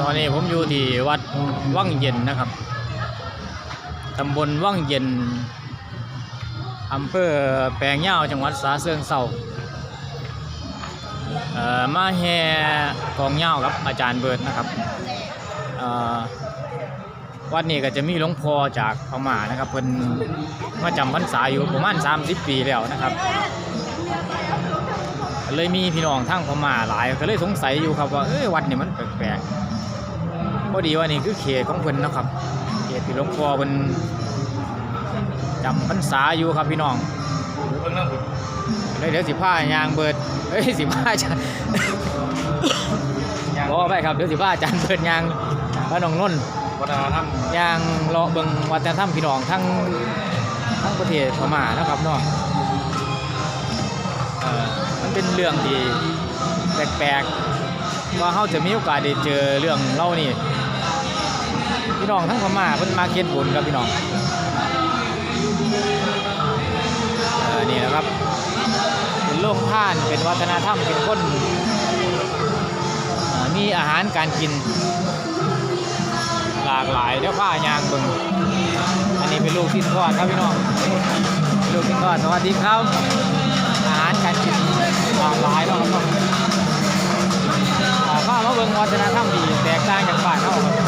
ตอนนี้ผมอยู่ที่วัดว่างเย็นนะครับตำบลว่างเย็นอำเภอแปลงย่าวจังหวัดสาเชิงเซาเอ่อมาแห่กองย่าวครับอาจารย์เบิร์ดนะครับวัดนี้ก็จะมีหลวงพ่อจากพม่านะครับเพิ่นมาจำพรรษาอยู่ประมาณ 30 ปีแล้วนะครับ เลยมีพี่น้องทั้งพม่าหลายก็เลยสงสัยอยู่ครับว่าเอ้ยวัดนี่มันแปลกๆพอดีว่านี่คือเขตของเพิ่นนะครับเขตที่หลวงพ่อเพิ่นจำพรรษาอยู่ครับพี่น้องเลยเดี๋ยวสิผ้ายางเบิดเอ้ยสิผ้าอาจารอไปครับเดี๋ยวสิผ้าจารย์เบิดยางพระน้องนนท์วัฒนธรรมยางเลาะเบิงวัฒนธรรมพี่น้องทั้งทั้งประเทศพม่านะครับเนาะเอ่อมัน เป็นเรื่องที่แปลกๆว่าเขาจะมีโอกาสได้เจอเรื่องเล่านี่พี่น้องทั้งพม่าเพิ่นมาเขียนบุญครับพี่น้องนี่นะครับ เป็นโรงท่านเป็นวัฒนธรรมเป็นคนเอ่อมีอาหารการกิน หลากหลายเดี๋ยวผ้ายางเบิ่งอันนี้เป็นลูกชิ้นทอดครับพี่น้องลูกชิ้นทอดสวัสดีครับ อาหารการกิน หลากหลายเนาะครับอ่าข้ามาเบิ่งวัฒนธรรมดีแตกต่างจากบ้านเขาครับ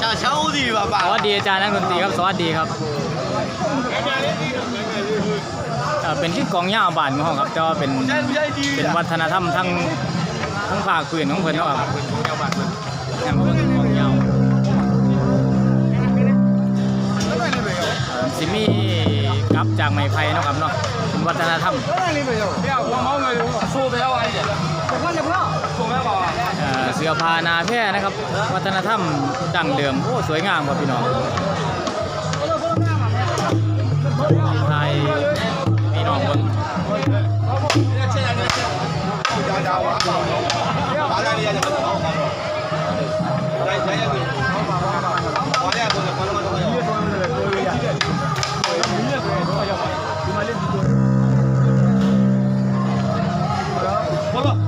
ชาเช้าดีป่ะป่ะสวัสดีอาจารย์นักดนตรีครับสวัสดีครับเอ่อเป็นที่กองย่าบ้านของเราครับแต่ว่าเป็นใช่ใช่ดีเป็นวัฒนธรรมทั้งทั้งภาคพื้นของเพิ่นเนาะครับอย่างเพิ่นกองย่าเอ่อสิมีกลับจากไม้ไผ่เนาะครับเนาะเป็นวัฒนธรรม เอ่อเสื้อผ้านาแพร่นะครับ วัฒนธรรมดั้งเดิม โอ้สวยงามครับพี่น้องไทยพี่น้องเบิ่ง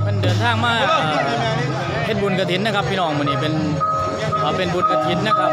มันเดินทางมา เฮ็ดบุญกระถินนะครับ พี่น้องมื้อนี้เป็นเอ่อเป็นบุญกระถินนะครับ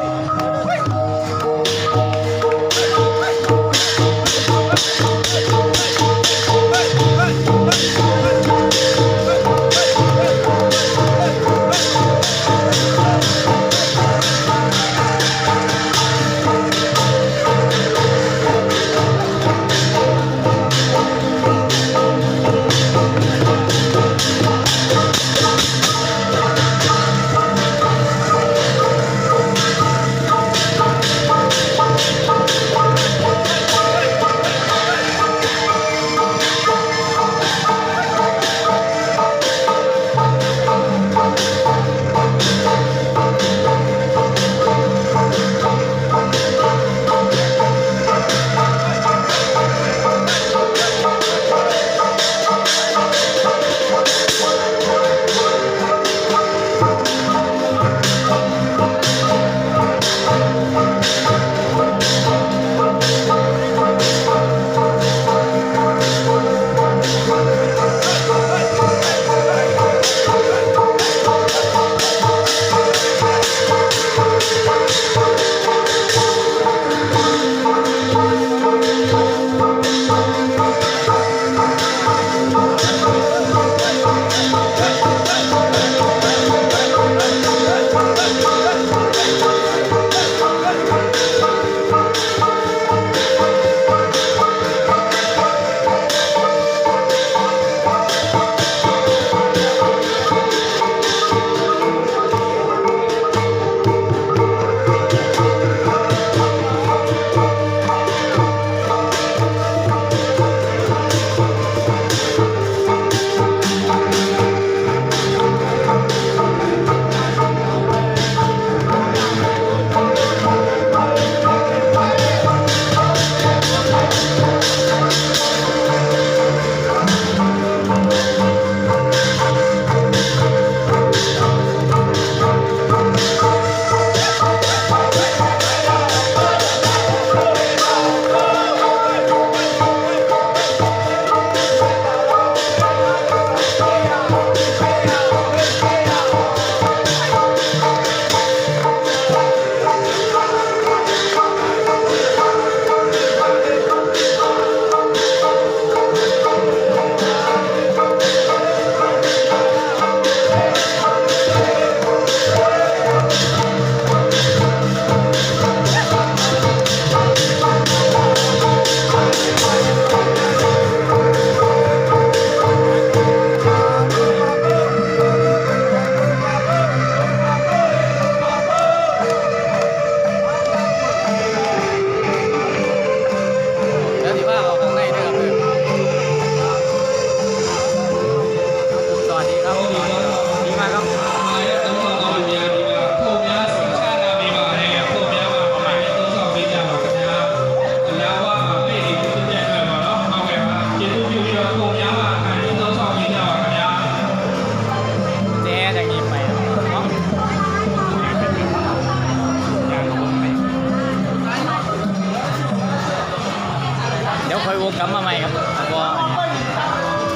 ดี๋ยวค่อยวกกลับมาใหม่ครับว่าอันนี้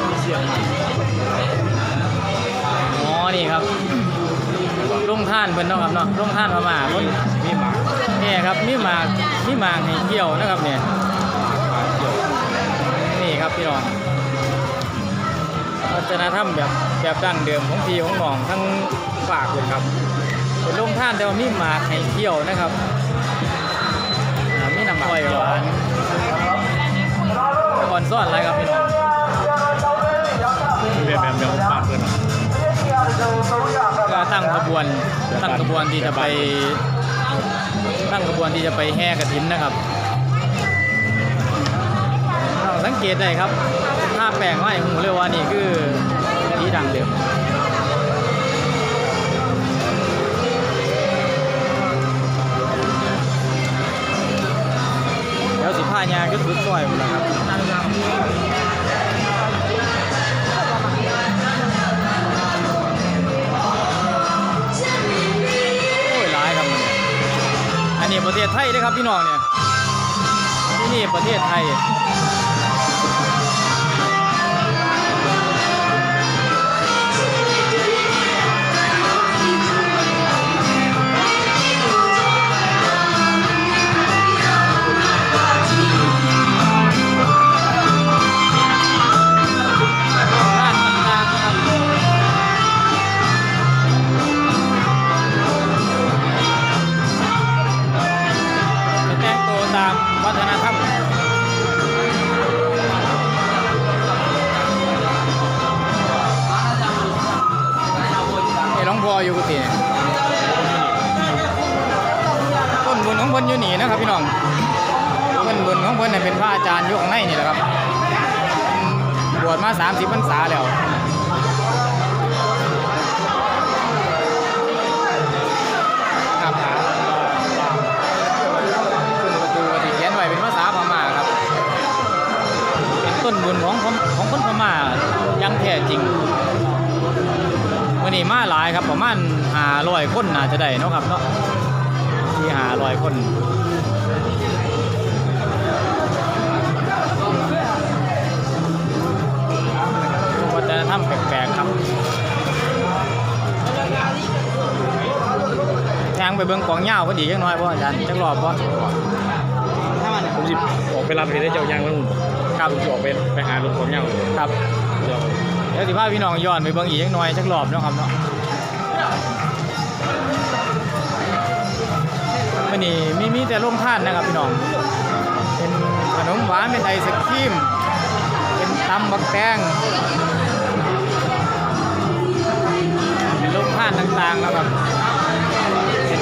มีเสียงอ๋อนี่ครับลุงท่านเพิ่นเนาะครับเนาะลุงท่านพม่าเพิ่นมีหมาเนี่ยครับมีหมากมีหมากให้เกี่ยวนะครับเนี่ยนี่ครับพี่น้องวัฒนธรรมแบบแบบดั้งเดิมของพี่ของน้องทั้งฝากเลยครับเป็นโรงท่านแต่ว่ามีหมากให้เที่ยวนะครับอ่ามีน้ำอ้อยหวาน ก่อนซ่อนอะไรครับพี่น้องแบบแบบเดียวปากเพื่อนก็ตั้งขบวนตั้งขบวนที่จะไป ตั้งขบวนที่จะไปแห่กระถินนะครับสังเกตได้ครับภาพแปลงไว้หูเลยว่านี่คือที่ดังเดิมเดี๋ยวสิผ้ายางก็สุดซอยหมดแล้วครับ อยู่กุฏิต้นบุญของเพิ่นอยู่นี่นะครับพี่น้องต้นบุญของเพิ่นเนี่ยเป็นพระอาจารย์อยู่ข้างในนี่แหละครับบวชมา30พรรษาแล้วครับขึ้นประตูปฏิเขียนไว้เป็นภาษาพม่าครับ เป็นต้นบุญของของคนพม่ายังแท้จริง วันนี้มาหลายครับประมาณหาร้อยคนน่าจะได้เนาะครับเนาะที่หาร้อยคนวัฒนธรรมแปลกๆครับทางไปเบิ่งกองเหย้าก็ดีจังน้อยบ่อาจารย์จักรอบบ่ผมสิออกไปรับเห็นได้เจ้ายางมันหุ่นครับผมสิออกไปไปหารถของเงาครับ เดี๋ยวเดี๋ยวสิพาพี่น้องย้อนไปเบิ่งอีกจักหน่อยจักรอบเนาะครับเนาะวันนี้มีมีแต่โรงทานนะครับพี่น้อง เป็นขนมหวานเป็นไอศครีม เป็นตำบักแตงเป็นโรงทานต่างๆนะครับเป็น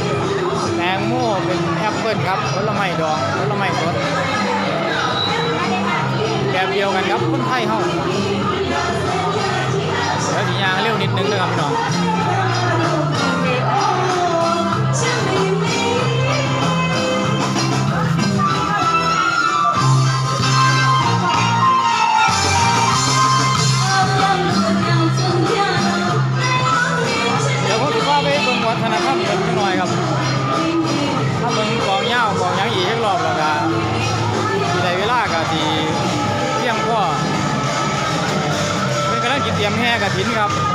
แตงโมเป็นแอปเปิลครับผลไม้ดองผลไม้สดแบบเดียวกันครับคนไทยเฮา เดี๋ยวสียางเร็วนิดนึงนะครับพี่น้องเดี๋ยวผมจะพาไปเบิ่งวัฒนธรรมกันจักหน่อยครับ กินเตรียมแห่กฐินครับ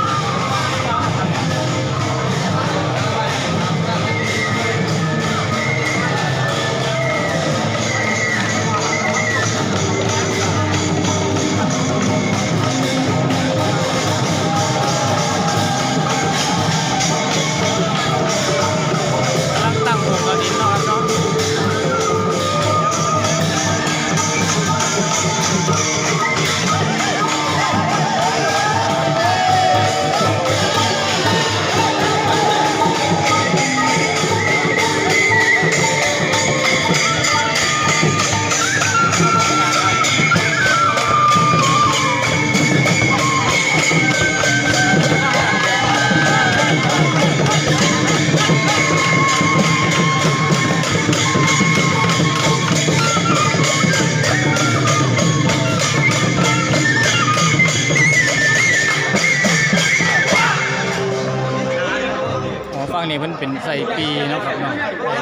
ใส่ปีนะครับเนาะ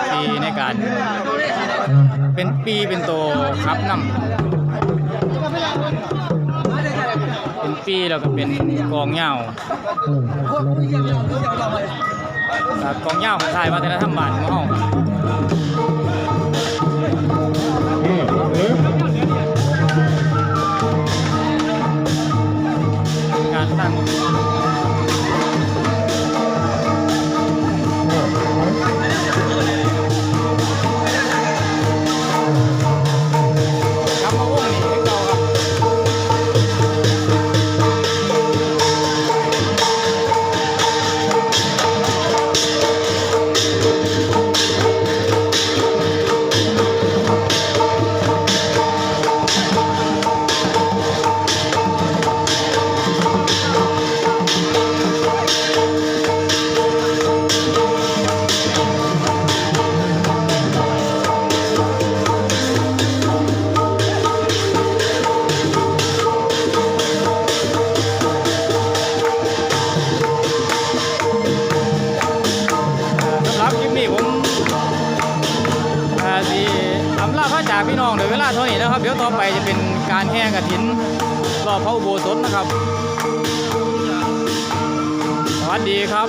ใส่ปีในการ เป็นปีเป็นตัวครับนำเป็นปีแล้วก็เป็นกองเหย้าครับกองเหย้าของไทยวัฒนธรรมบ้านของเราการตั้ง พระอุโบสถนะครับ สวัสดีครับ